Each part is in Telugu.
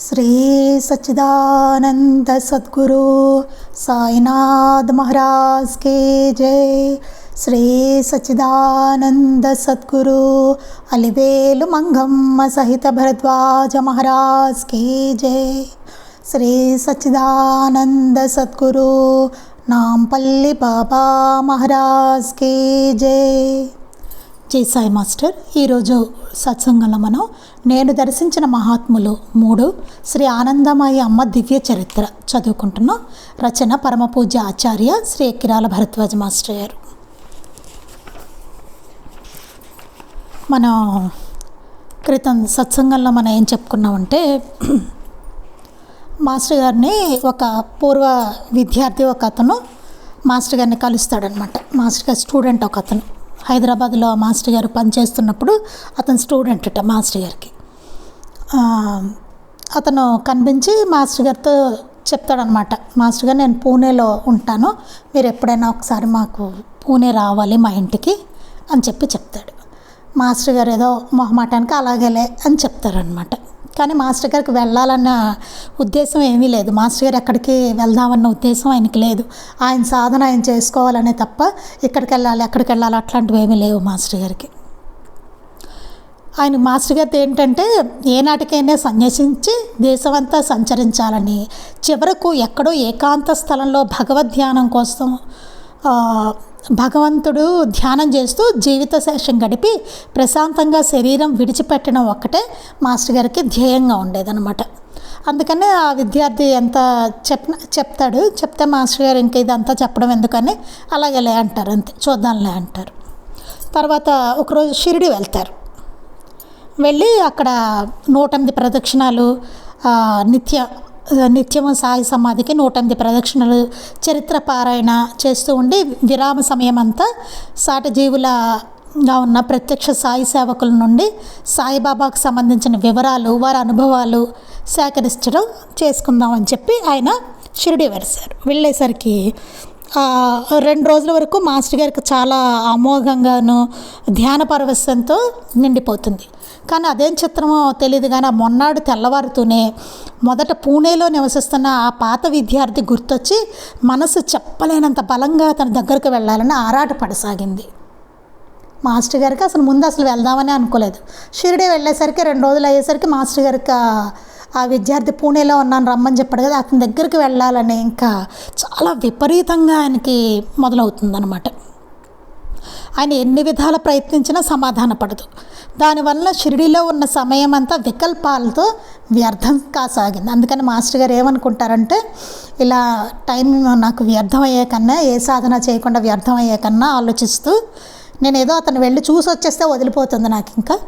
श्री साईनाथ महाराज के जय। श्रीसच्चिदानन्दसद्गुरु अलिबेलुमङ्गम्मसहितभरद्वाज महाराज के जय। श्रीसच्चिदानन्द सद्गुरु नाम्पल्लिबाबा महाराज के जय। జై సాయి మాస్టర్. ఈరోజు సత్సంగంలో మనం నేను దర్శించిన మహాత్ములు మూడు శ్రీ ఆనందమయ్య అమ్మ దివ్య చరిత్ర చదువుకుంటున్నాం. రచన పరమపూజ్య ఆచార్య శ్రీ కిరాల భరద్వాజ మాస్టర్ గారు. మనం క్రితం సత్సంగంలో మనం ఏం చెప్పుకున్నామంటే మాస్టర్ గారిని ఒక పూర్వ విద్యార్థి ఒక అతను మాస్టర్ గారిని కలుస్తాడనమాట మాస్టర్ గారి స్టూడెంట్ ఒక అతను. హైదరాబాద్లో మాస్టర్ గారు పనిచేస్తున్నప్పుడు అతను స్టూడెంట్ అట మాస్టర్ గారికి. అతను కనిపించి మాస్టర్ గారితో చెప్తాడనమాట మాస్టర్ గారు నేను పూణేలో ఉంటాను మీరు ఎప్పుడైనా ఒకసారి మాకు పూణే రావాలి మా ఇంటికి అని చెప్పి చెప్తాడు. మాస్టర్ గారు ఏదో మొహమాటానికి అలాగేలే అని చెప్తారనమాట. కానీ మాస్టర్ గారికి వెళ్ళాలన్న ఉద్దేశం ఏమీ లేదు. మాస్టర్ గారు ఎక్కడికి వెళ్దామన్న ఉద్దేశం ఆయనకి లేదు. ఆయన సాధన ఆయన చేసుకోవాలనే తప్ప ఇక్కడికి వెళ్ళాలి ఎక్కడికి వెళ్ళాలి అట్లాంటివి ఏమీ లేవు మాస్టర్ గారికి. ఆయన మాస్టర్ గారిది ఏంటంటే ఏనాటికైనా సన్యసించి దేశమంతా సంచరించాలని చివరకు ఎక్కడో ఏకాంత స్థలంలో భగవద్ ధ్యానం కోసం భగవంతుడు ధ్యానం చేస్తూ జీవిత శేషం గడిపి ప్రశాంతంగా శరీరం విడిచిపెట్టడం ఒక్కటే మాస్టర్ గారికి ధ్యేయంగా ఉండేదన్నమాట. అందుకనే ఆ విద్యార్థి ఎంత చెప్ చెప్తాడు చెప్తే మాస్టర్ గారు ఇంక ఇదంతా చెప్పడం ఎందుకని? అలాగేలే అంటారు అంతే చూద్దాంలే అంటారు. తర్వాత ఒకరోజు షిరిడి వెళ్తారు. వెళ్ళి అక్కడ నూట ఎనిమిది ప్రదక్షిణాలు నిత్య నిత్యం సాయి సమాధికి నూట ఎనిమిది ప్రదక్షిణలు చరిత్ర పారాయణ చేస్తూ ఉండి విరామ సమయం అంతా సాటి జీవులగా ఉన్న ప్రత్యక్ష సాయి సేవకుల నుండి సాయిబాబాకు సంబంధించిన వివరాలు వారి అనుభవాలు సేకరించడం చేసుకుందామని చెప్పి ఆయన షిరిడి వేశారు వెళ్ళేసరికి రెండు రోజుల వరకు మాస్టర్ గారికి చాలా అమోఘంగాను ధ్యాన పరవశంతో నిండిపోతుంది. కానీ అదేం చిత్రమో తెలియదు కానీ ఆ మొన్నాడు తెల్లవారుతూనే మొదట పూణేలో నివసిస్తున్న ఆ పాత విద్యార్థి గుర్తొచ్చి మనసు చెప్పలేనంత బలంగా తన దగ్గరకు వెళ్ళాలని ఆరాటపడసాగింది మాస్టర్ గారికి అసలు ముందు అసలు వెళ్దామని అనుకోలేదు. షిరిడి వెళ్ళేసరికి రెండు రోజులు అయ్యేసరికి మాస్టర్ గారికి ఆ- విద్యార్థి పూణేలో ఉన్నాను రమ్మని చెప్పాడు కదా అతని దగ్గరికి వెళ్ళాలని ఇంకా చాలా విపరీతంగా ఆయనకి మొదలవుతుందన్నమాట. ఆయన ఎన్ని విధాల ప్రయత్నించినా సమాధాన పడదు. దానివల్ల షిరిడీలో ఉన్న సమయం అంతా వికల్పాలతో వ్యర్థం కాసాగింది. అందుకని మాస్టర్ గారు ఏమనుకుంటారంటే ఇలా టైం నాకు వ్యర్థం అయ్యే కన్నా ఏ సాధన చేయకుండా వ్యర్థం అయ్యే కన్నా ఆలోచిస్తూ నేను ఏదో అతను వెళ్ళి చూసి వచ్చేస్తే వదిలిపోతుంది నాకు ఇంకా.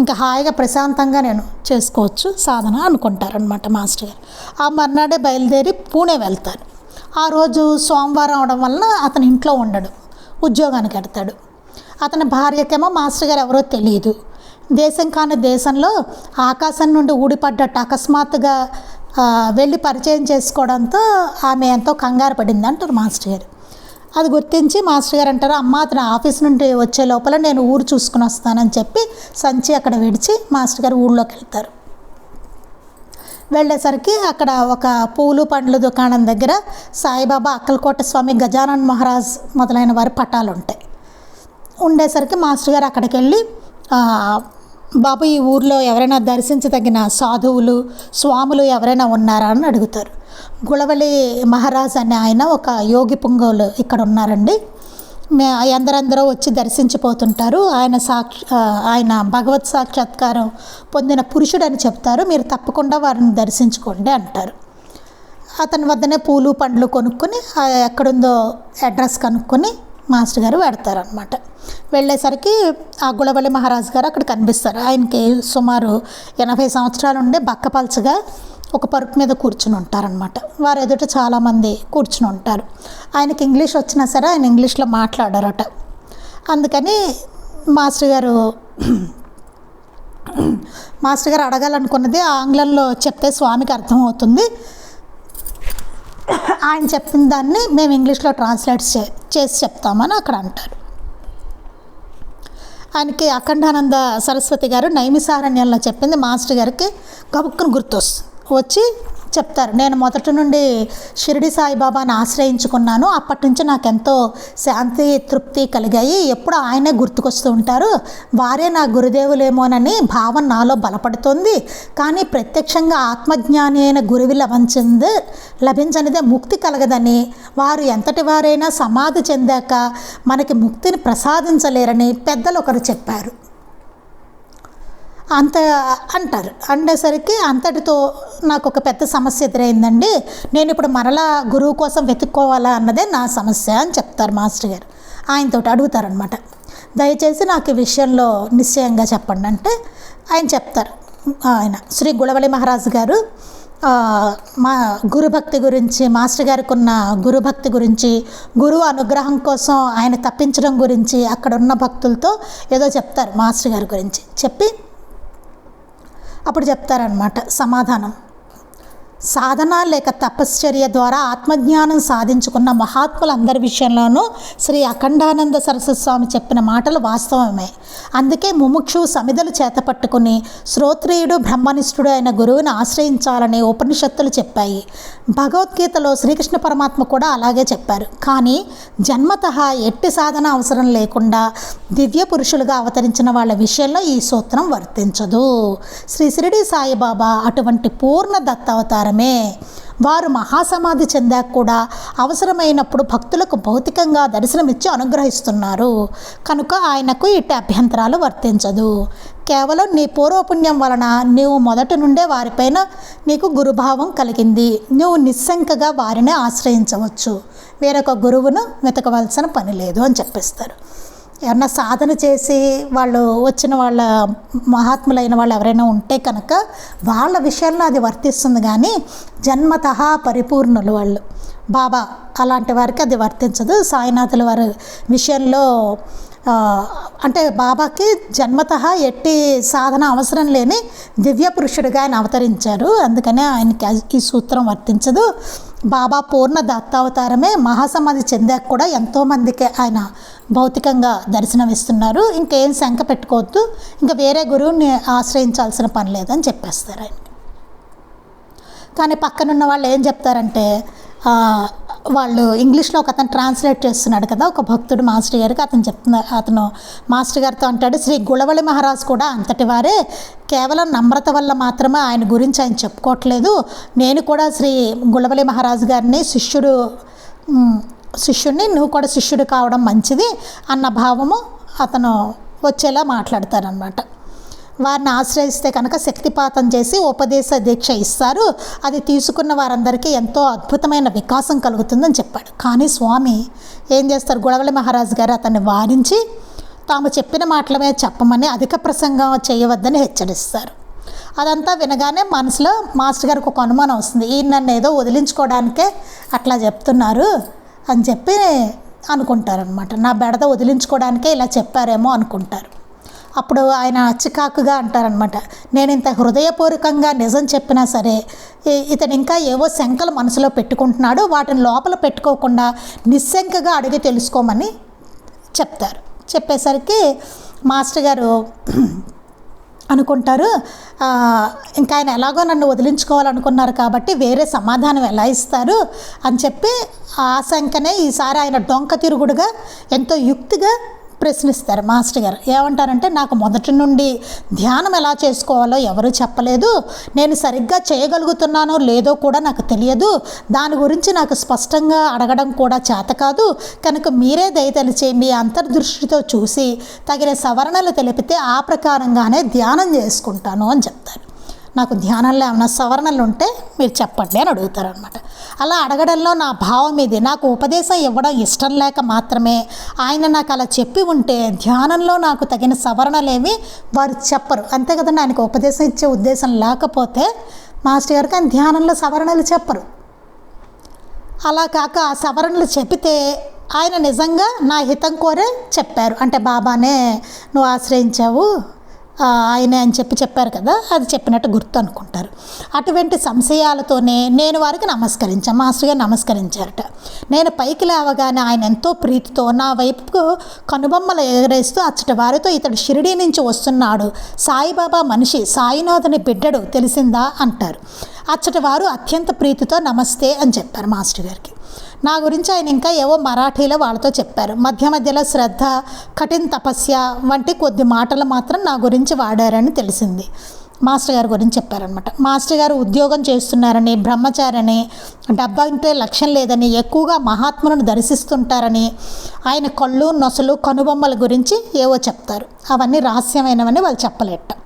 ఇంకా హాయిగా ప్రశాంతంగా నేను చేసుకోవచ్చు సాధన అనుకుంటారనమాట మాస్టర్ గారు. ఆ మర్నాడే బయలుదేరి పూణే వెళ్తారు. ఆ రోజు సోమవారం అవడం వలన అతను ఇంట్లో ఉండడు ఉద్యోగానికి వెడతాడు అతని భార్యకేమో మాస్టర్ గారు ఎవరో తెలియదు. దేశం కాని దేశంలో ఆకాశం నుండి ఊడిపడ్డట్టు అకస్మాత్తుగా వెళ్ళి పరిచయం చేసుకోవడంతో ఆమె ఎంతో కంగారు పడింది అంటారు మాస్టర్ గారు. అది గుర్తించి మాస్టర్ గారు అంటారు అమ్మ అతను ఆఫీస్ నుండి వచ్చే లోపల నేను ఊరు చూసుకుని వస్తానని చెప్పి సంచి అక్కడ విడిచి మాస్టర్ గారు ఊళ్ళోకి వెళ్తారు. వెళ్ళేసరికి అక్కడ ఒక పూలు పండ్ల దుకాణం దగ్గర సాయిబాబా అక్కలకోట స్వామి గజానన్ మహారాజ్ మొదలైన వారి పటాలు ఉంటాయి. ఉండేసరికి మాస్టర్ గారు అక్కడికి వెళ్ళి బాబు ఈ ఊర్లో ఎవరైనా దర్శించదగిన సాధువులు స్వాములు ఎవరైనా ఉన్నారా? అని అడుగుతారు. గుళవలి మహారాజ్ అనే ఆయన ఒక యోగి పుంగవులు ఇక్కడ ఉన్నారండి. మే అందరందరూ వచ్చి దర్శించిపోతుంటారు. ఆయన సాక్ష ఆయన భగవత్ సాక్షాత్కారం పొందిన పురుషుడు అని చెప్తారు. మీరు తప్పకుండా వారిని దర్శించుకోండి అంటారు. అతని వద్దనే పూలు పండ్లు కొనుక్కొని ఎక్కడుందో అడ్రస్ కనుక్కొని మాస్టర్ గారు పెడతారనమాట వెళ్ళేసరికి ఆ గుళవల్లి మహారాజు గారు అక్కడ కనిపిస్తారు. ఆయనకి సుమారు ఎనభై సంవత్సరాలు ఉండే బక్కపల్చగా ఒక పరుపు మీద కూర్చుని ఉంటారనమాట వారు ఎదుట చాలామంది కూర్చుని ఉంటారు. ఆయనకి ఇంగ్లీష్ వచ్చినా సరే ఆయన ఇంగ్లీష్లో మాట్లాడారట. అందుకని మాస్టర్ గారు మాస్టర్ గారు అడగాలనుకున్నది ఆంగ్లంలో చెప్తే స్వామికి అర్థమవుతుంది. ఆయన చెప్పిన దాన్ని మేము ఇంగ్లీష్లో ట్రాన్స్లేట్ చే చేసి చెప్తామని అక్కడ అంటారు. ఆయనకి అఖండానంద సరస్వతి గారు నైమిసారణ్యంలో చెప్పింది మాస్టర్ గారికి గబుక్కును గుర్తొస్తుంది. వచ్చి చెప్తారు. నేను మొదటి నుండి షిరిడి సాయిబాబాని ఆశ్రయించుకున్నాను. అప్పటి నుంచి నాకు ఎంతో శాంతి తృప్తి కలిగాయి. ఎప్పుడు ఆయనే గుర్తుకొస్తూ ఉంటారు. వారే నా గురుదేవులేమోనని భావన నాలో బలపడుతుంది. కానీ ప్రత్యక్షంగా ఆత్మజ్ఞాని అయిన గురువి లభించింది లభించనిదే ముక్తి కలగదని వారు ఎంతటి వారైనా సమాధి చెందాక మనకి ముక్తిని ప్రసాదించలేరని పెద్దలు ఒకరు చెప్పారు. అంత అంటారు. అనేసరికి అంతటితో నాకు ఒక పెద్ద సమస్య ఎదురైందండి. నేను ఇప్పుడు మరలా గురువు కోసం వెతుక్కోవాలా అన్నదే నా సమస్య అని చెప్తారు మాస్టర్ గారు. ఆయనతో అడుగుతారనమాట దయచేసి నాకు ఈ విషయంలో నిశ్చయంగా చెప్పండి అంటే ఆయన చెప్తారు. ఆయన శ్రీ గుళవళి మహారాజు గారు మా గురుభక్తి గురించి మాస్టర్ గారికి ఉన్న గురుభక్తి గురించి గురువు అనుగ్రహం కోసం ఆయన తప్పించడం గురించి అక్కడ ఉన్న భక్తులతో ఏదో చెప్తారు మాస్టర్ గారి గురించి. చెప్పి అప్పుడు చెప్తారనమాట సమాధానం. సాధన లేక తపశ్చర్య ద్వారా ఆత్మజ్ఞానం సాధించుకున్న మహాత్ములందరి విషయంలోనూ శ్రీ అఖండానంద సరస్వతి స్వామి చెప్పిన మాటలు వాస్తవమే. అందుకే ముముక్షు సమిధలు చేత పట్టుకుని శ్రోత్రియుడు బ్రహ్మనిష్ఠుడు అయిన గురువుని ఆశ్రయించాలని ఉపనిషత్తులు చెప్పాయి. భగవద్గీతలో శ్రీకృష్ణ పరమాత్మ కూడా అలాగే చెప్పారు. కానీ జన్మత ఎట్టి సాధన అవసరం లేకుండా దివ్య పురుషులుగా అవతరించిన వాళ్ళ విషయంలో ఈ సూత్రం వర్తించదు. శ్రీ షిరిడి సాయిబాబా అటువంటి పూర్ణ దత్తావతారమే వారు మహాసమాధి చెందాక కూడా అవసరమైనప్పుడు భక్తులకు భౌతికంగా దర్శనమిచ్చి అనుగ్రహిస్తున్నారు. కనుక ఆయనకు ఇట్టి అభ్యంతరాలు వర్తించదు. కేవలం నీ పూర్వపుణ్యం వలన నీవు మొదటి నుండే వారిపైన నీకు గురుభావం కలిగింది. నువ్వు నిస్సంకగా వారిని ఆశ్రయించవచ్చు. వేరొక గురువును వెతకవలసిన పని లేదు అని చెప్పేస్తారు. ఏమన్నా సాధన చేసి వాళ్ళు వచ్చిన వాళ్ళ మహాత్ములైన వాళ్ళు ఎవరైనా ఉంటే కనుక వాళ్ళ విషయంలో అది వర్తిస్తుంది కానీ జన్మత పరిపూర్ణులు వాళ్ళు. బాబా అలాంటి వారికి అది వర్తించదు. సాయినాథుల వారి విషయంలో అంటే బాబాకి జన్మత ఎట్టి సాధన అవసరం లేని దివ్య పురుషుడిగా ఆయన అవతరించారు. అందుకనే ఆయనకి ఈ సూత్రం వర్తించదు. బాబా పూర్ణ దత్తావతారమే మహాసమాధి చెందాక కూడా ఎంతోమందికి ఆయన భౌతికంగా దర్శనమిస్తున్నారు. ఇంకేం శంక పెట్టుకోవద్దు. ఇంకా వేరే గురువుని ఆశ్రయించాల్సిన పని లేదని చెప్పేస్తారు ఆయన. కానీ పక్కనున్న వాళ్ళు ఏం చెప్తారంటే వాళ్ళు ఇంగ్లీష్లో ఒక అతను ట్రాన్స్లేట్ చేస్తున్నాడు కదా ఒక భక్తుడు మాస్టర్ గారికి అతను చెప్తున్నారు అతను మాస్టర్ గారితో అంటాడు శ్రీ గుళవళి మహారాజ్ కూడా అంతటి వారే. కేవలం నమ్రత వల్ల మాత్రమే ఆయన గురించి ఆయన చెప్పుకోవట్లేదు. నేను కూడా శ్రీ గుళవళి మహారాజు గారిని శిష్యుడు శిష్యుడిని నువ్వు కూడా శిష్యుడు కావడం మంచిది అన్న భావము అతను వచ్చేలా మాట్లాడతారనమాట వారిని ఆశ్రయిస్తే కనుక శక్తిపాతం చేసి ఉపదేశ దీక్ష ఇస్తారు. అది తీసుకున్న వారందరికీ ఎంతో అద్భుతమైన వికాసం కలుగుతుందని చెప్పాడు. కానీ స్వామి ఏం చేస్తారు? గొడవలి మహారాజు గారు అతన్ని వారించి తాము చెప్పిన మాటలమే చెప్పమని అధిక ప్రసంగం చేయవద్దని హెచ్చరిస్తారు. అదంతా వినగానే మనసులో మాస్టర్ గారికి ఒక అనుమానం వస్తుంది. ఈయన నన్ను ఏదో వదిలించుకోవడానికే అట్లా చెప్తున్నారు. అని చెప్పి అనుకుంటారనమాట నా బెడద వదిలించుకోవడానికే ఇలా చెప్పారేమో అనుకుంటారు. అప్పుడు ఆయన చికాకుగా అంటారనమాట నేను ఇంత హృదయపూర్వకంగా నిజం చెప్పినా సరే ఇతను ఇంకా ఏవో శంకలు మనసులో పెట్టుకుంటున్నాడు వాటిని లోపల పెట్టుకోకుండా నిస్శంకగా అడిగి తెలుసుకోమని చెప్తారు. చెప్పేసరికి మాస్టర్ గారు అనుకుంటారు. ఇంకా ఆయన ఎలాగో నన్ను వదిలించుకోవాలనుకున్నారు కాబట్టి వేరే సమాధానం ఎలా ఇస్తారు అని చెప్పి ఆ శంకనే ఈసారి ఆయన డొంక తిరుగుడుగా ఎంతో యుక్తిగా ప్రశ్నిస్తారు. మాస్టర్ గారు ఏమంటారంటే నాకు మొదటి నుండి ధ్యానం ఎలా చేసుకోవాలో ఎవరు చెప్పలేదు. నేను సరిగ్గా చేయగలుగుతున్నానో లేదో కూడా నాకు తెలియదు. దాని గురించి నాకు స్పష్టంగా అడగడం కూడా చేత కాదు. కనుక మీరే దయతలిచి మీ అంతర్దృష్టితో చూసి తగిన సవరణలు తెలిపితే ఆ ప్రకారంగానే ధ్యానం చేసుకుంటాను అని చెప్తారు. నాకు ధ్యానంలో ఏమైనా సవరణలు ఉంటే మీరు చెప్పండి అని అడుగుతారనమాట అలా అడగడంలో నా భావం ఇది. నాకు ఉపదేశం ఇవ్వడం ఇష్టం లేక మాత్రమే ఆయన నాకు అలా చెప్పి ఉంటే ధ్యానంలో నాకు తగిన సవరణలేవి వారు చెప్పరు. అంతే కదండి ఆయనకు ఉపదేశం ఇచ్చే ఉద్దేశం లేకపోతే మాస్టర్ గారికి ఆయన ధ్యానంలో సవరణలు చెప్పరు. అలా కాక ఆ సవరణలు చెబితే ఆయన నిజంగా నా హితం కోరే చెప్పారు. అంటే బాబానే నువ్వు ఆశ్రయించావు ఆయనే అని చెప్పి చెప్పారు కదా అది చెప్పినట్టు గుర్తు అనుకుంటారు. అటువంటి సంశయాలతోనే నేను వారికి నమస్కరించాను మాస్టర్ గారు నమస్కరించారట. నేను పైకి లేవగానే ఆయన ఎంతో ప్రీతితో నా వైపుకు కనుబొమ్మలు ఎగరేస్తూ అచ్చటి వారితో ఇతడు షిరిడీ నుంచి వస్తున్నాడు. సాయిబాబా మనిషి సాయినాథుని బిడ్డడు తెలిసిందా? అంటారు. అచ్చటి వారు అత్యంత ప్రీతితో నమస్తే అని చెప్పారు మాస్టర్ గారికి. నా గురించి ఆయన ఇంకా ఏవో మరాఠీలో వాళ్ళతో చెప్పారు. మధ్య మధ్యలో శ్రద్ధ కఠిన తపస్య వంటి కొద్ది మాటలు మాత్రం నా గురించి వాడారని తెలిసింది. మాస్టర్ గారి గురించి చెప్పారనమాట మాస్టర్ గారు ఉద్యోగం చేస్తున్నారని బ్రహ్మచారని డబ్బంటే లక్ష్యం లేదని ఎక్కువగా మహాత్ములను దర్శిస్తుంటారని ఆయన కళ్ళు నొసలు కనుబొమ్మల గురించి ఏవో చెప్తారు. అవన్నీ రహస్యమైనవని వాళ్ళు చెప్పలేట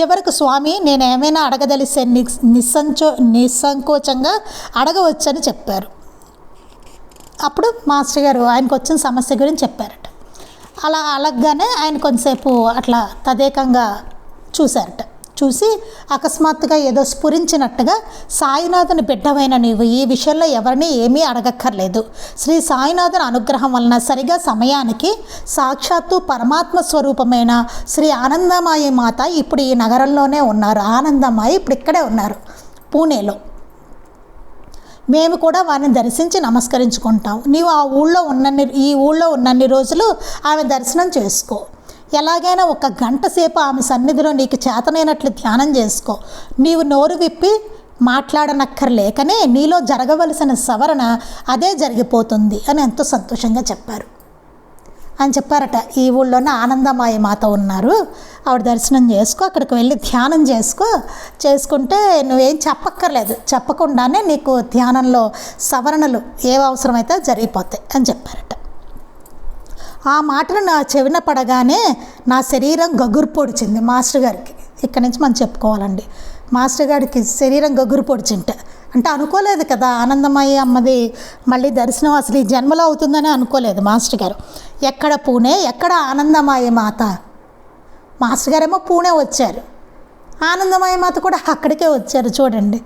చివరకు స్వామి నేను ఏమైనా అడగదలిస్తే నిస్ నిస్సంచో నిస్సంకోచంగా అడగవచ్చని చెప్పారు. అప్పుడు మాస్టర్ గారు ఆయనకు వచ్చిన సమస్య గురించి చెప్పారట. అలా అలగ్గానే ఆయన కొంతసేపు అట్లా తదేకంగా చూశారట. చూసి అకస్మాత్తుగా ఏదో స్ఫురించినట్టుగా సాయినాథుని బిడ్డమైన నీవు ఈ విషయంలో ఎవరిని ఏమీ అడగక్కర్లేదు. శ్రీ సాయినాథుని అనుగ్రహం వలన సరిగా సమయానికి సాక్షాత్తు పరమాత్మ స్వరూపమైన శ్రీ ఆనందమాయి మాత ఇప్పుడు ఈ నగరంలోనే ఉన్నారు. ఆనందమాయి ఇప్పుడు ఇక్కడే ఉన్నారు. పూణేలో. మేము కూడా వారిని దర్శించి నమస్కరించుకుంటాం. నీవు ఆ ఊళ్ళో ఉన్నన్ని ఈ ఊళ్ళో ఉన్నన్ని రోజులు ఆమె దర్శనం చేసుకో. ఎలాగైనా ఒక గంట సేపు ఆమె సన్నిధిలో నీకు చేతనైనట్లు ధ్యానం చేసుకో. నీవు నోరు విప్పి మాట్లాడనక్కర్లేకనే నీలో జరగవలసిన సవరణ అదే జరిగిపోతుంది అని ఎంతో సంతోషంగా చెప్పారు. అని చెప్పారట. ఈ ఊళ్ళోనే ఆనందమాయ మాత ఉన్నారు. ఆవిడ దర్శనం చేసుకో అక్కడికి వెళ్ళి ధ్యానం చేసుకో. చేసుకుంటే నువ్వేం చెప్పక్కర్లేదు. చెప్పకుండానే నీకు ధ్యానంలో సవరణలు ఏవి అవసరమైతే జరిగిపోతాయి అని చెప్పారట. ఆ మాటలు నా చెవిన పడగానే నా శరీరం గగురు పొడిచింది మాస్టర్ గారికి. ఇక్కడి నుంచి మనం చెప్పుకోవాలండి. మాస్టర్ గారికి శరీరం గగురు పొడిచింట. అంటే అనుకోలేదు కదా ఆనందమయ్య అమ్మది మళ్ళీ దర్శనం అసలు ఈ జన్మలో అవుతుందని అనుకోలేదు మాస్టర్ గారు. ఎక్కడ పూణే ఎక్కడ ఆనందమయ్య మాత? మాస్టర్ గారేమో పూణే వచ్చారు. ఆనందమయ్య మాత కూడా అక్కడికే వచ్చారు చూడండి.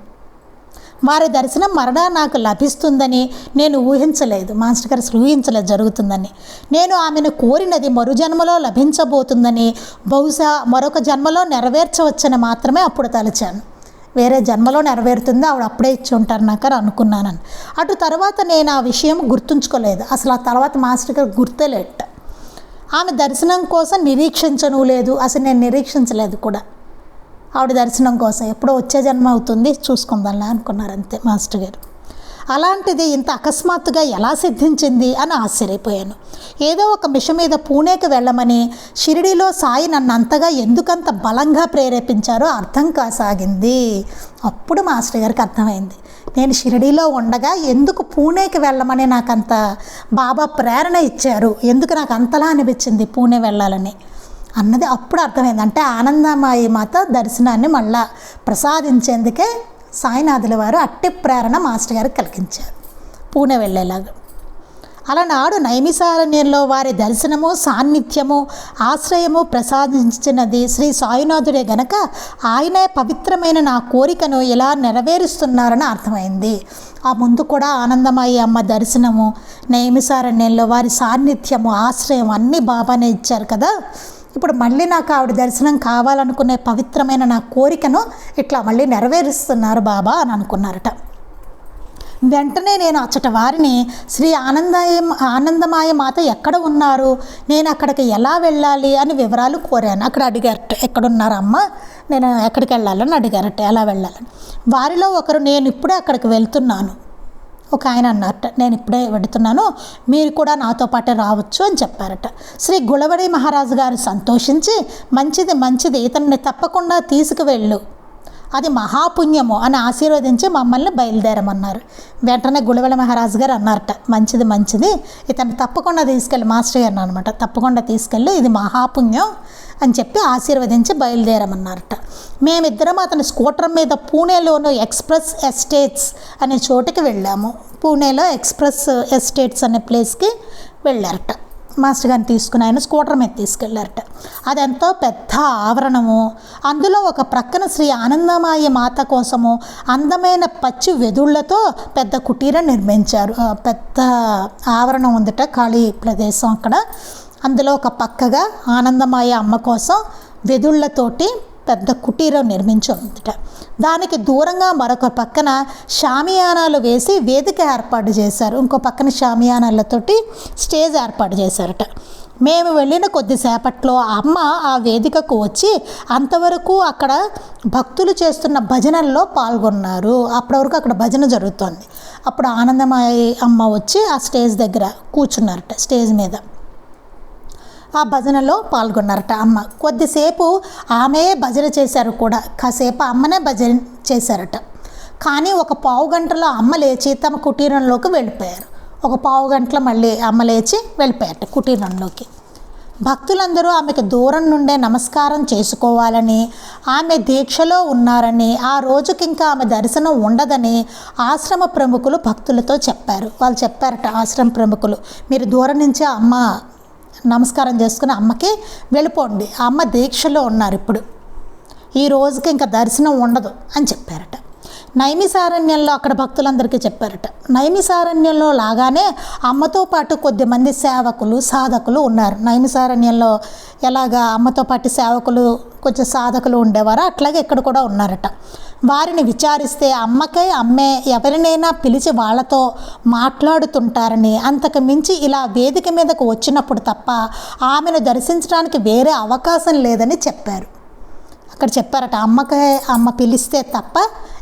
వారి దర్శనం మరణ నాకు లభిస్తుందని నేను ఊహించలేదు. మాస్టర్ గారు ఊహించలేదు జరుగుతుందని. నేను ఆమెను కోరినది మరు జన్మలో లభించబోతుందని బహుశా మరొక జన్మలో నెరవేర్చవచ్చని మాత్రమే అప్పుడు తలచాను. వేరే జన్మలో నెరవేరుతుంది ఆవిడ అప్పుడే ఇచ్చి ఉంటారు నాకు అని అనుకున్నానని. అటు తర్వాత నేను ఆ విషయం గుర్తుంచుకోలేదు. అసలు ఆ తర్వాత మాస్టర్ గారు గుర్తేలేట ఆమె దర్శనం కోసం నిరీక్షించను లేదు. అసలు నేను నిరీక్షించలేదు కూడా. ఆవిడ దర్శనం కోసం ఎప్పుడో వచ్చే జన్మ అవుతుంది చూసుకుందాంలా అనుకున్నారు అంతే మాస్టర్ గారు. అలాంటిది ఇంత అకస్మాత్తుగా ఎలా సిద్ధించింది అని ఆశ్చర్యపోయాను. ఏదో ఒక మిష మీద పూణేకి వెళ్ళమని షిరిడిలో సాయి నన్ను అంతగా ఎందుకంత బలంగా ప్రేరేపించారో అర్థం కాసాగింది. అప్పుడు మాస్టర్ గారికి అర్థమైంది. నేను షిరిడీలో ఉండగా ఎందుకు పూణేకి వెళ్ళమని నాకు అంత బాబా ప్రేరణ ఇచ్చారు? ఎందుకు నాకు అంతలా అనిపించింది పూణే వెళ్ళాలని? అన్నది అప్పుడు అర్థమైంది. అంటే ఆనందమాయి మాత దర్శనాన్ని మళ్ళా ప్రసాదించేందుకే సాయినాథుల వారు అట్టి ప్రేరణ మాస్టర్ గారికి కలిగించారు. పూణె వెళ్ళేలాగా. అలనాడు నైమిసారణ్యంలో వారి దర్శనము సాన్నిధ్యము ఆశ్రయము ప్రసాదించినది శ్రీ సాయినాథుడే గనక ఆయనే పవిత్రమైన నా కోరికను ఇలా నెరవేరుస్తున్నారని అర్థమైంది. ఆ ముందు కూడా ఆనందమయ్య అమ్మ దర్శనము నైమిసారణ్యంలో వారి సాన్నిధ్యము ఆశ్రయం అన్నీ బాబానే ఇచ్చారు కదా. ఇప్పుడు మళ్ళీ నాకు ఆవిడ దర్శనం కావాలనుకునే పవిత్రమైన నా కోరికను ఇట్లా మళ్ళీ నెరవేరుస్తున్నారు బాబా అని అనుకున్నారట. వెంటనే నేను అచ్చట వారిని శ్రీ ఆనందాయం ఆనందమాయ మాత ఎక్కడ ఉన్నారు? నేను అక్కడికి ఎలా వెళ్ళాలి? అని వివరాలు కోరాను. అక్కడ అడిగారట ఎక్కడున్నారు అమ్మ నేను ఎక్కడికి వెళ్ళాలని అడిగారట ఎలా వెళ్ళాలని? వారిలో ఒకరు నేను ఇప్పుడే అక్కడికి వెళ్తున్నాను. ఒక ఆయన అన్నారట నేను ఇప్పుడే వెడుతున్నాను మీరు కూడా నాతో పాటే రావచ్చు అని చెప్పారట. శ్రీ గుళవడి మహారాజు గారు సంతోషించి మంచిది మంచిది ఇతన్ని తప్పకుండా తీసుకువెళ్ళు. అది మహాపుణ్యము అని ఆశీర్వదించి మమ్మల్ని బయలుదేరమన్నారు. వెంటనే గుళవెల మహారాజు గారు అన్నారట మంచిది మంచిది. ఇతను తప్పకుండా తీసుకెళ్ళి మాస్టర్ గారిని అనమాట తప్పకుండా తీసుకెళ్ళి ఇది మహాపుణ్యం అని చెప్పి ఆశీర్వదించి బయలుదేరమన్నారట. మేమిద్దరం అతని స్కూటర్ మీద పూణేలోని ఎక్స్ప్రెస్ ఎస్టేట్స్ అనే చోటుకి వెళ్ళాము. పూణేలో ఎక్స్ప్రెస్ ఎస్టేట్స్ అనే ప్లేస్కి వెళ్ళారట. మాస్టర్ గారిని తీసుకుని ఆయన స్కూటర్ మీద తీసుకెళ్ళారట అదెంతో పెద్ద ఆవరణము. అందులో ఒక ప్రక్కన శ్రీ ఆనందమాయ మాత కోసము అందమైన పచ్చి వెదుళ్ళతో పెద్ద కుటీరం నిర్మించారు. పెద్ద ఆవరణం ఉందట ఖాళీ ప్రదేశం అక్కడ. అందులో ఒక పక్కగా ఆనందమాయ అమ్మ కోసం వెదుళ్ళతోటి పెద్ద కుటీరం నిర్మించి ఉందట దానికి దూరంగా మరొక పక్కన షామియానాలు వేసి వేదిక ఏర్పాటు చేశారు. ఇంకో పక్కన షామియానాలతోటి స్టేజ్ ఏర్పాటు చేశారట. మేము వెళ్ళిన కొద్దిసేపట్లో అమ్మ ఆ వేదికకు వచ్చి అంతవరకు అక్కడ భక్తులు చేస్తున్న భజనల్లో పాల్గొన్నారు. అప్పటి వరకు అక్కడ భజన జరుగుతోంది. అప్పుడు ఆనందమాయి అమ్మ వచ్చి ఆ స్టేజ్ దగ్గర కూర్చున్నారట స్టేజ్ మీద. ఆ భజనలో పాల్గొన్నారట అమ్మ. కొద్దిసేపు ఆమె భజన చేశారు కూడా. కాసేపు అమ్మనే భజన చేశారట. కానీ ఒక పావు గంటలో అమ్మ లేచి తమ కుటీరంలోకి వెళ్ళిపోయారు. ఒక పావు గంటలో మళ్ళీ అమ్మ లేచి వెళ్ళిపోయారట కుటీరంలోకి. భక్తులందరూ ఆమెకు దూరం నుండే నమస్కారం చేసుకోవాలని ఆమె దీక్షలో ఉన్నారని ఆ రోజుకి ఇంకా ఆమె దర్శనం ఉండదని ఆశ్రమ ప్రముఖులు భక్తులతో చెప్పారు. వాళ్ళు చెప్పారట ఆశ్రమ ప్రముఖులు మీరు దూరం నుంచే అమ్మ నమస్కారం చేసుకుని అమ్మకి వెళ్ళిపోండి. ఆ అమ్మ దీక్షలో ఉన్నారు ఇప్పుడు. ఈ రోజుకి ఇంకా దర్శనం ఉండదు అని చెప్పారట. నైమిసారణ్యంలో అక్కడ భక్తులందరికీ చెప్పారట. నైమిసారణ్యంలో లాగానే అమ్మతో పాటు కొద్దిమంది సేవకులు సాధకులు ఉన్నారు. నైమిసారణ్యంలో ఎలాగా అమ్మతో పాటు సేవకులు కొంచెం సాధకులు ఉండేవారో. అట్లాగే ఇక్కడ కూడా ఉన్నారట. వారిని విచారిస్తే అమ్మకై అమ్మే ఎవరినైనా పిలిచి వాళ్ళతో మాట్లాడుతుంటారని అంతకు మించి ఇలా వేదిక మీదకు వచ్చినప్పుడు తప్ప ఆమెను దర్శించడానికి వేరే అవకాశం లేదని చెప్పారు. అక్కడ చెప్పారట అమ్మకే అమ్మ పిలిస్తే తప్ప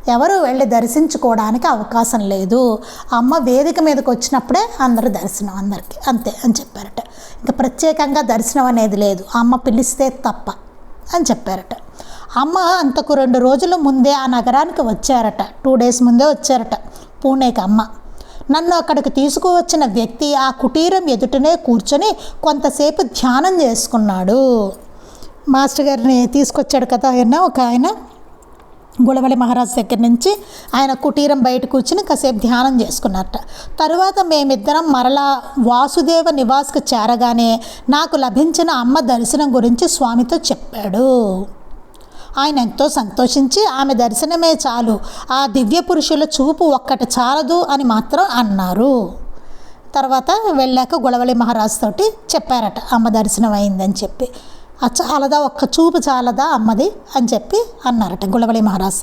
ఎవరు వెళ్ళి దర్శించుకోవడానికి అవకాశం లేదు. అమ్మ వేదిక మీదకి వచ్చినప్పుడే అందరూ దర్శనం అందరికీ అంతే అని చెప్పారట. ఇంకా ప్రత్యేకంగా దర్శనం అనేది లేదు. అమ్మ పిలిస్తే తప్ప అని చెప్పారట. అమ్మ అంతకు రెండు రోజుల ముందే ఆ నగరానికి వచ్చారట. టూ డేస్ ముందే వచ్చారట పూణేకి అమ్మ. నన్ను అక్కడికి తీసుకువచ్చిన వ్యక్తి ఆ కుటీరం ఎదుటనే కూర్చొని కొంతసేపు ధ్యానం చేసుకున్నాడు. మాస్టర్ గారిని తీసుకొచ్చాడు కదా ఆయన ఒక ఆయన గుళవలి మహారాజ్ దగ్గర నుంచి ఆయన కుటీరం బయట కూర్చుని కాసేపు ధ్యానం చేసుకున్నారట. తరువాత మేమిద్దరం మరలా వాసుదేవ నివాస్కి చేరగానే నాకు లభించిన అమ్మ దర్శనం గురించి స్వామితో చెప్పాడు. ఆయన ఎంతో సంతోషించి ఆమె దర్శనమే చాలు. ఆ దివ్య పురుషుల చూపు ఒక్కటి చాలదు అని మాత్రం అన్నారు. తర్వాత వెళ్ళాక గుళవలి మహారాజ్ తోటి చెప్పారట అమ్మ దర్శనం అయిందని చెప్పి. "ఆ చాలదా ఒక్క చూపు చాలదా అమ్మది? అని చెప్పి అన్నారట గుళవలి మహారాజ్.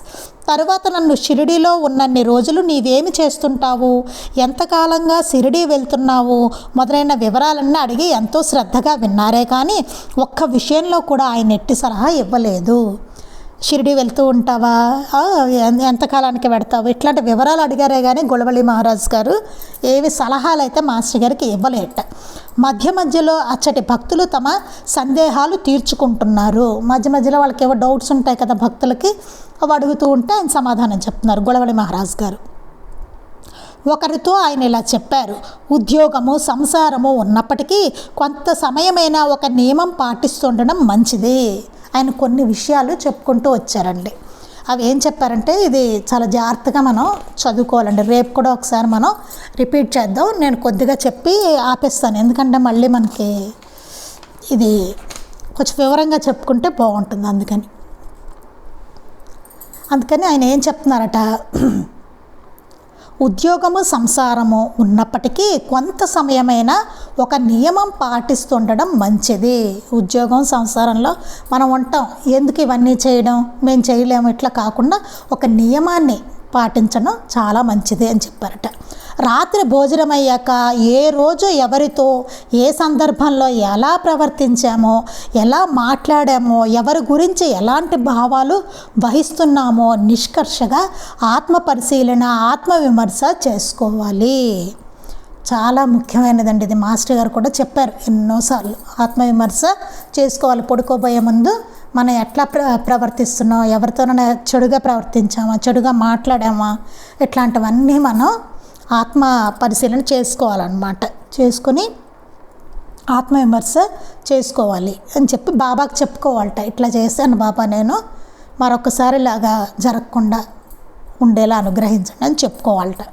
తరువాత నన్ను షిరిడీలో ఉన్నన్ని రోజులు నీవేమి చేస్తుంటావు? ఎంతకాలంగా షిరిడీ వెళ్తున్నావు? మొదలైన వివరాలన్నీ అడిగి ఎంతో శ్రద్ధగా విన్నారే కానీ ఒక్క విషయంలో కూడా ఆయన ఎట్టి సలహా ఇవ్వలేదు. షిరిడి వెళ్తూ ఉంటావా? ఎంతకాలానికి పెడతావు ఇట్లాంటి వివరాలు అడిగారే కానీ గుళవలి మహారాజ్ గారు ఏవి సలహాలు అయితే మాస్టర్ గారికి ఇవ్వలేట. మధ్య మధ్యలో అచ్చటి భక్తులు తమ సందేహాలు తీర్చుకుంటున్నారు. మధ్య మధ్యలో వాళ్ళకి ఏవో డౌట్స్ ఉంటాయి కదా భక్తులకి అవి అడుగుతూ ఉంటే ఆయన సమాధానం చెప్తున్నారు గుళవలి మహారాజ్ గారు. ఒకరితో ఆయన ఇలా చెప్పారు. ఉద్యోగము సంసారము ఉన్నప్పటికీ కొంత సమయమైనా ఒక నియమం పాటిస్తుండడం మంచిది. ఆయన కొన్ని విషయాలు చెప్పుకుంటూ వచ్చారండి. అవి ఏం చెప్పారంటే ఇది చాలా జాగ్రత్తగా మనం చదువుకోవాలండి. రేపు కూడా ఒకసారి మనం రిపీట్ చేద్దాం. నేను కొద్దిగా చెప్పి ఆపేస్తాను. ఎందుకంటే మళ్ళీ మనకి ఇది కొంచెం వివరంగా చెప్పుకుంటే బాగుంటుంది అందుకని. అందుకని ఆయన ఏం చెప్తున్నారట ఉద్యోగము సంసారము ఉన్నప్పటికీ కొంత సమయమైనా ఒక నియమం పాటిస్తుండడం మంచిది. ఉద్యోగం సంసారంలో మనం ఉంటాం. ఎందుకు ఇవన్నీ చేయడం? మేము చేయలేము. ఇట్లా కాకుండా ఒక నియమాన్ని పాటించడం చాలా మంచిది అని చెప్పారట. రాత్రి భోజనం అయ్యాక ఏ రోజు ఎవరితో ఏ సందర్భంలో ఎలా ప్రవర్తించామో ఎలా మాట్లాడామో ఎవరి గురించి ఎలాంటి భావాలు వహిస్తున్నామో నిష్కర్షగా ఆత్మ పరిశీలన ఆత్మ విమర్శ చేసుకోవాలి. చాలా ముఖ్యమైనదండి ఇది. మాస్టర్ గారు కూడా చెప్పారు ఎన్నోసార్లు ఆత్మవిమర్శ చేసుకోవాలి. పడుకోబోయే ముందు మనం ఎట్లా ప్ర ప్రవర్తిస్తున్నాం ఎవరితోనైనా చెడుగా ప్రవర్తించామా చెడుగా మాట్లాడామా ఇట్లాంటివన్నీ మనం ఆత్మ పరిశీలన చేసుకోవాలన్నమాట. చేసుకొని ఆత్మవిమర్శ చేసుకోవాలి అని చెప్పి బాబాకి చెప్పుకోవాలట. ఇట్లా చేశాను బాబా నేను మరొకసారి ఇలాగా జరగకుండా ఉండేలా అనుగ్రహించండి అని చెప్పుకోవాలట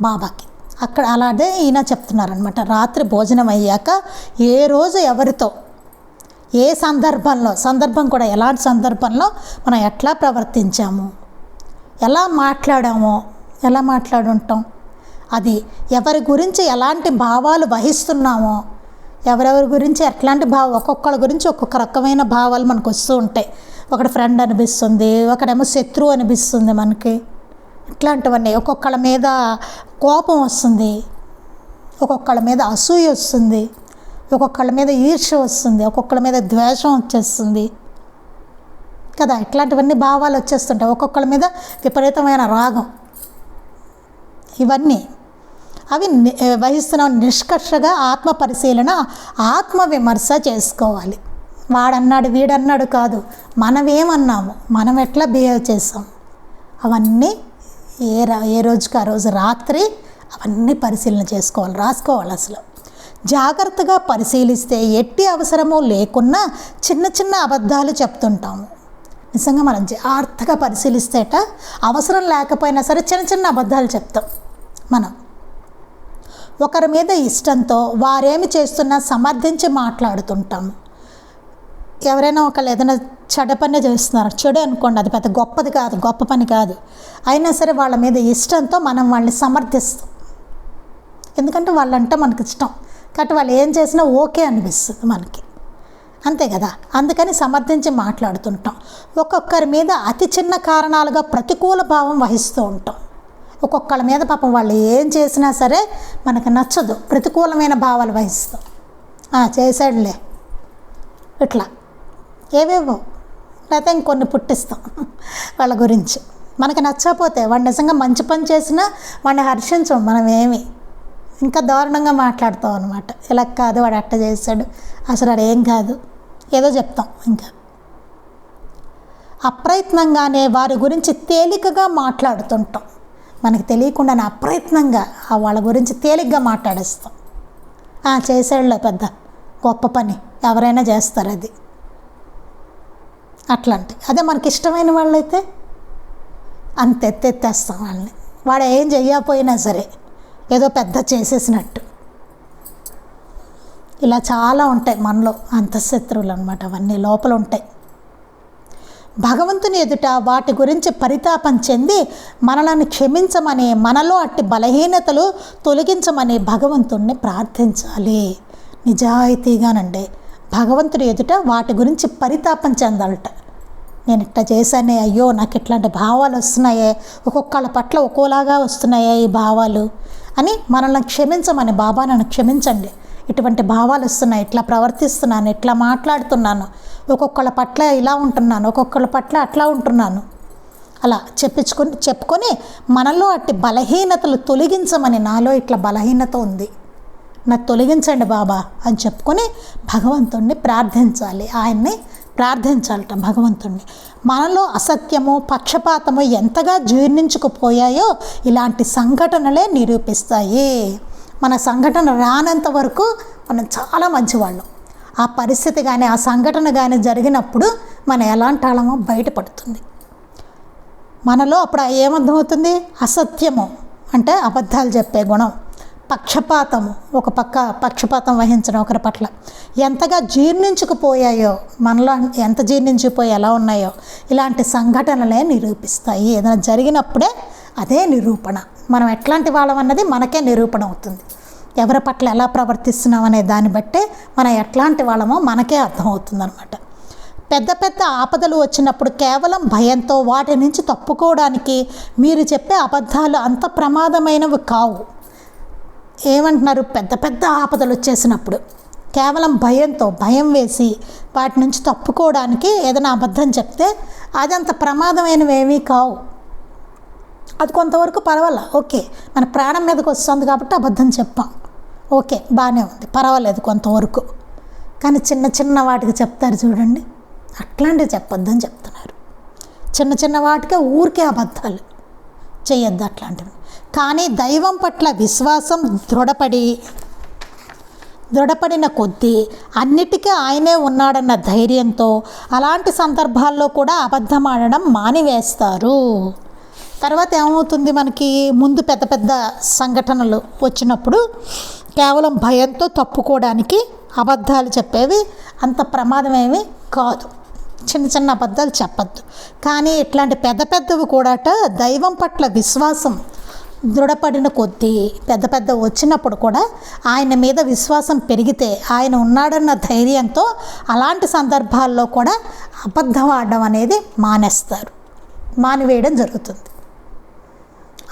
బాబాకి. అక్కడ అలాగే ఈయన చెప్తున్నారనమాట రాత్రి భోజనం అయ్యాక ఏ రోజు ఎవరితో ఏ సందర్భంలో సందర్భం కూడా ఎలాంటి సందర్భంలో మనం ఎట్లా ప్రవర్తించాము ఎలా మాట్లాడామో ఎలా మాట్లాడుంటాం అది ఎవరి గురించి ఎలాంటి భావాలు వహిస్తున్నామో ఎవరెవరి గురించి ఎట్లాంటి భావం ఒక్కొక్కళ్ళ గురించి ఒక్కొక్క రకమైన భావాలు మనకు వస్తూ ఉంటాయి. ఒకటి ఫ్రెండ్ అనిపిస్తుంది ఒకడేమో శత్రువు అనిపిస్తుంది మనకి. ఇట్లాంటివన్నీ ఒక్కొక్కళ్ళ మీద కోపం వస్తుంది ఒక్కొక్కళ్ళ మీద అసూయ వస్తుంది ఒక్కొక్కళ్ళ మీద ఈర్ష్య వస్తుంది ఒక్కొక్కళ్ళ మీద ద్వేషం వచ్చేస్తుంది. కదా ఇట్లాంటివన్నీ భావాలు వచ్చేస్తుంటాయి. ఒక్కొక్కళ్ళ మీద విపరీతమైన రాగం. ఇవన్నీ అవి ని- వహిస్తున్న నిష్కర్షగా ఆత్మ పరిశీలన ఆత్మ విమర్శ చేసుకోవాలి. వాడన్నాడు వీడన్నాడు కాదు మనం ఏమన్నాము మనం ఎట్లా బిహేవ్ చేసాం అవన్నీ ఏ రా ఏ రోజుకి ఆ రోజు రాత్రి అవన్నీ పరిశీలన చేసుకోవాలి రాసుకోవాలి అసలు. జాగ్రత్తగా పరిశీలిస్తే ఎట్టి అవసరమో లేకున్నా చిన్న చిన్న అబద్ధాలు చెప్తుంటాము. నిజంగా మనం జాగ్రత్తగా పరిశీలిస్తేట అవసరం లేకపోయినా సరే చిన్న చిన్న అబద్ధాలు చెప్తాం మనం. ఒకరి మీద ఇష్టంతో వారేమి చేస్తున్నా సమర్థించి మాట్లాడుతుంటాం. ఎవరైనా ఒకళ్ళు ఏదైనా చెడ పని చేస్తున్నారు. చెడు అనుకోండి అది పెద్ద గొప్పది కాదు గొప్ప పని కాదు. అయినా సరే వాళ్ళ మీద ఇష్టంతో మనం వాళ్ళని సమర్థిస్తాం. ఎందుకంటే వాళ్ళంటే మనకి ఇష్టం. కాబట్టి వాళ్ళు ఏం చేసినా ఓకే అనిపిస్తుంది మనకి. అంతే కదా? అందుకని సమర్థించి మాట్లాడుతుంటాం. ఒక్కొక్కరి మీద అతి చిన్న కారణాలుగా ప్రతికూల భావం వహిస్తూ ఉంటాం. ఒక్కొక్కళ్ళ మీద పాపం వాళ్ళు ఏం చేసినా సరే మనకు నచ్చదు. ప్రతికూలమైన భావాలు వహిస్తాం. చేశాడులే. ఇట్లా. ఏవేవో. లేకపోతే ఇంకొన్ని పుట్టిస్తాం వాళ్ళ గురించి. మనకి నచ్చకపోతే వాడు నిజంగా మంచి పని చేసినా వాడిని హర్షించం మనం ఏమి ఇంకా దారుణంగా మాట్లాడతాం అనమాట ఇలా కాదు వాడు అట్ట చేశాడు. అసలు వాడు ఏం కాదు. ఏదో చెప్తాం ఇంకా. అప్రయత్నంగానే వారి గురించి తేలికగా మాట్లాడుతుంటాం. మనకి తెలియకుండానే అప్రయత్నంగా ఆ వాళ్ళ గురించి తేలిగ్గా మాట్లాడేస్తాం. "ఆ, పెద్ద గొప్ప పని. ఎవరైనా చేస్తారు అది. అట్లాంటి. అదే మనకి ఇష్టమైన వాళ్ళైతే అంత ఎత్తెత్తేస్తాం వాళ్ళని. వాడు ఏం చెయ్యకపోయినా సరే ఏదో పెద్ద చేసేసినట్టు. ఇలా చాలా ఉంటాయి మనలో అంతఃశత్రువులు అనమాట అవన్నీ లోపల ఉంటాయి. భగవంతుని ఎదుట వాటి గురించి పరితాపం చెంది మనలను క్షమించమని మనలో అట్టి బలహీనతలు తొలగించమని భగవంతుణ్ణి ప్రార్థించాలి. నిజాయితీగానండి. భగవంతుడి ఎదుట వాటి గురించి పరితాపం చెందాలట. నేను ఇట్లా చేశానే అయ్యో నాకు ఇట్లాంటి భావాలు వస్తున్నాయే ఒక్కొక్కళ్ళ పట్ల ఒక్కోలాగా వస్తున్నాయే ఈ భావాలు అని మనల్ని క్షమించమని బాబా నన్ను క్షమించండి. ఇటువంటి భావాలు వస్తున్నాయి. ఇట్లా ప్రవర్తిస్తున్నాను? ఇట్లా మాట్లాడుతున్నాను? ఒక్కొక్కళ్ళ పట్ల ఇలా ఉంటున్నాను. ఒక్కొక్కళ్ళ పట్ల అట్లా ఉంటున్నాను. అలా చెప్పించుకొని చెప్పుకొని మనలో అట్టి బలహీనతలు తొలగించమని నాలో ఇట్లా బలహీనత ఉంది. నాకు తొలగించండి బాబా అని చెప్పుకొని భగవంతుణ్ణి ప్రార్థించాలి. ఆయన్ని ప్రార్థించాలట భగవంతుణ్ణి. మనలో అసత్యము పక్షపాతము ఎంతగా జీర్ణించుకుపోయాయో ఇలాంటి సంఘటనలే నిరూపిస్తాయి. మన సంఘటన రానంత వరకు మనం చాలా మంచివాళ్ళం. ఆ పరిస్థితి కానీ ఆ సంఘటన కానీ జరిగినప్పుడు మనం ఎలాంటి వాళ్ళమో బయటపడుతుంది. మనలో అప్పుడు ఏమర్థమవుతుంది? అసత్యము అంటే అబద్ధాలు చెప్పే గుణం. పక్షపాతము ఒక పక్క పక్షపాతం వహించడం ఒకరి పట్ల. ఎంతగా జీర్ణించుకుపోయాయో మనలో ఎంత జీర్ణించిపోయి ఎలా ఉన్నాయో ఇలాంటి సంఘటనలే నిరూపిస్తాయి. ఏదైనా జరిగినప్పుడే అదే నిరూపణ. మనం ఎట్లాంటి వాళ్ళం అన్నది మనకే నిరూపణ అవుతుంది. ఎవరి పట్ల ఎలా ప్రవర్తిస్తున్నాం అనే దాన్ని బట్టే మనం ఎట్లాంటి వాళ్ళమో మనకే అర్థమవుతుంది అనమాట పెద్ద పెద్ద ఆపదలు వచ్చినప్పుడు కేవలం భయంతో వాటి నుంచి తప్పుకోవడానికి మీరు చెప్పే అబద్ధాలు అంత ప్రమాదమైనవి కావు. ఏమంటున్నారు? పెద్ద పెద్ద ఆపదలు వచ్చేసినప్పుడు కేవలం భయంతో భయం వేసి వాటి నుంచి తప్పుకోవడానికి ఏదైనా అబద్ధం చెప్తే అది అంత ప్రమాదమైనవి ఏమీ కావు. అది కొంతవరకు పర్వాలా? ఓకే. మన ప్రాణం మీదకి వస్తుంది కాబట్టి అబద్ధం చెప్పాం. ఓకే బాగానే ఉంది. పర్వాలేదు కొంతవరకు. కానీ చిన్న చిన్న వాటికి చెప్తారు చూడండి. అట్లాంటివి చెప్పొద్దని చెప్తున్నారు. చిన్న చిన్న వాటికే ఊరికే అబద్ధాలు చేయొద్దు అట్లాంటివి. కానీ దైవం పట్ల విశ్వాసం దృఢపడి దృఢపడిన కొద్దీ అన్నిటికీ ఆయనే ఉన్నాడన్న ధైర్యంతో అలాంటి సందర్భాల్లో కూడా అబద్ధం ఆడడం మానివేస్తారు. తర్వాత ఏమవుతుంది మనకి ముందు పెద్ద పెద్ద సంఘటనలు వచ్చినప్పుడు కేవలం భయంతో తప్పుకోవడానికి అబద్ధాలు చెప్పేవి అంత ప్రమాదమేమి కాదు. చిన్న చిన్న అబద్ధాలు చెప్పద్దు. కానీ ఇట్లాంటి పెద్ద పెద్దవి కూడాట దైవం పట్ల విశ్వాసం దృఢపడిన కొద్దీ పెద్ద పెద్ద వచ్చినప్పుడు కూడా ఆయన మీద విశ్వాసం పెరిగితే ఆయన ఉన్నాడన్న ధైర్యంతో అలాంటి సందర్భాల్లో కూడా అబద్ధం ఆడడం అనేది మానేస్తారు. మానివేయడం జరుగుతుంది.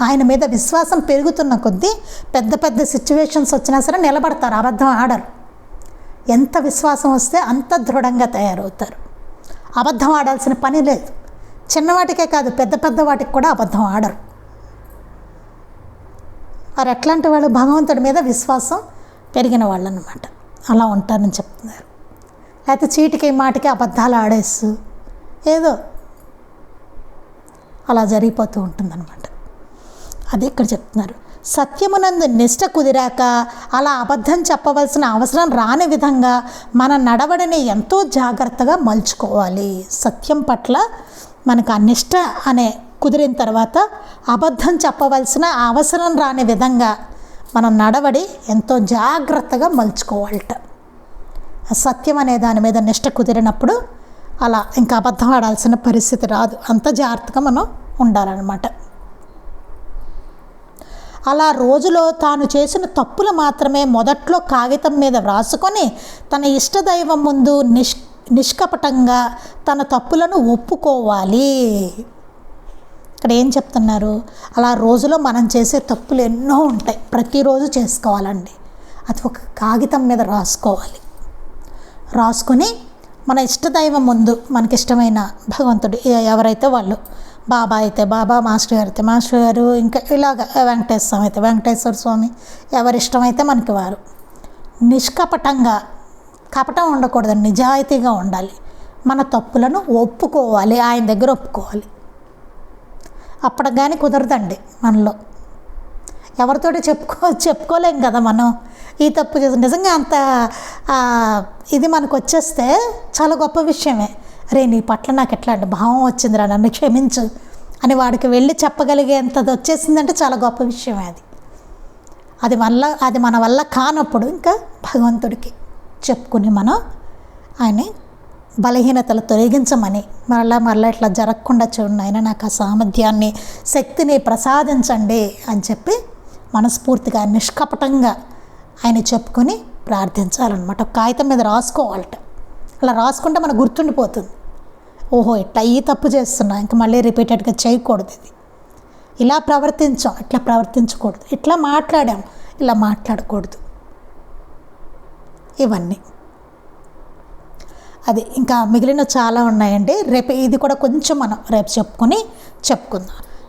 ఆయన మీద విశ్వాసం పెరుగుతున్న కొద్దీ పెద్ద పెద్ద సిచ్యువేషన్స్ వచ్చినా సరే నిలబడతారు అబద్ధం ఆడరు. ఎంత విశ్వాసం వస్తే అంత దృఢంగా తయారవుతారు. అబద్ధం ఆడాల్సిన పని లేదు. చిన్నవాటికే కాదు పెద్ద పెద్ద వాటికి కూడా అబద్ధం ఆడరు. వారు ఎట్లాంటి వాళ్ళు భగవంతుడి మీద విశ్వాసం పెరిగిన వాళ్ళు అనమాట అలా ఉంటారని చెప్తున్నారు. లేకపోతే చీటికి మాటికి అబద్ధాలు ఆడేస్తూ ఏదో అలా జరిగిపోతూ ఉంటుందన్నమాట. అది ఇక్కడ చెప్తున్నారు. సత్యమునందు నిష్ట కుదిరాక అలా అబద్ధం చెప్పవలసిన అవసరం రాని విధంగా మన నడవడిని ఎంతో జాగ్రత్తగా మలుచుకోవాలి. సత్యం పట్ల మనకు ఆ నిష్ట అనే కుదిరిన తర్వాత అబద్ధం చెప్పవలసిన అవసరం రాని విధంగా మన నడవడి ఎంతో జాగ్రత్తగా మలుచుకోవాలట. సత్యం అనే దాని మీద నిష్ట కుదిరినప్పుడు అలా ఇంకా అబద్ధం ఆడాల్సిన పరిస్థితి రాదు. అంత జాగ్రత్తగా మనం ఉండాలన్నమాట. అలా రోజులో తాను చేసిన తప్పులు మాత్రమే మొదట్లో కాగితం మీద వ్రాసుకొని తన ఇష్టదైవం ముందు నిష్ నిష్కపటంగా తన తప్పులను ఒప్పుకోవాలి. ఇక్కడ ఏం చెప్తున్నారు? అలా రోజులో మనం చేసే తప్పులు ఎన్నో ఉంటాయి. ప్రతిరోజు చేసుకోవాలండి. అది ఒక కాగితం మీద రాసుకోవాలి. రాసుకొని మన ఇష్టదైవం ముందు మనకిష్టమైన భగవంతుడు ఎవరైతే వాళ్ళు బాబా అయితే బాబా మాస్టర్ గారు అయితే మాస్టర్ గారు ఇంకా ఇలాగ వెంకటేశ్వర స్వామి అయితే వెంకటేశ్వర స్వామి ఎవరిష్టమైతే మనకి వారు. నిష్కపటంగా కపటం ఉండకూడదు నిజాయితీగా ఉండాలి. మన తప్పులను ఒప్పుకోవాలి ఆయన దగ్గర ఒప్పుకోవాలి. అప్పటికి కానీ కుదరదండి మనలో. ఎవరితోటి చెప్పుకో చెప్పుకోలేం కదా మనం. ఈ తప్పు చేసి నిజంగా అంత ఇది మనకు వచ్చేస్తే చాలా గొప్ప విషయమే. రే నీ పట్ల నాకు ఎట్లాంటి భావం వచ్చిందిరా? నన్ను క్షమించు. అని వాడికి వెళ్ళి చెప్పగలిగేంతది వచ్చేసిందంటే చాలా గొప్ప విషయమే అది. అది వల్ల అది మన వల్ల కానప్పుడు ఇంకా భగవంతుడికి చెప్పుకుని మనం ఆయన బలహీనతలు తొలగించమని మరలా మరలా ఇట్లా జరగకుండా చూడండి ఆయన నాకు ఆ సామర్థ్యాన్ని శక్తిని ప్రసాదించండి అని చెప్పి మనస్ఫూర్తిగా నిష్కపటంగా ఆయన చెప్పుకొని ప్రార్థించాలన్నమాట. ఒక కాగితం మీద రాసుకోవాలట అలా రాసుకుంటే మనకు గుర్తుండిపోతుంది. ఓహో ఇట్లా ఈ తప్పు చేస్తున్నా ఇంకా మళ్ళీ రిపీటెడ్గా చేయకూడదు ఇది. ఇలా ప్రవర్తించాం ఇట్లా ప్రవర్తించకూడదు. ఇట్లా మాట్లాడాం ఇలా మాట్లాడకూడదు. ఇవన్నీ. అది ఇంకా మిగిలిన చాలా ఉన్నాయండి. రేపు ఇది కూడా కొంచెం మనం రేపు చెప్పుకొని చెప్పుకుందాం.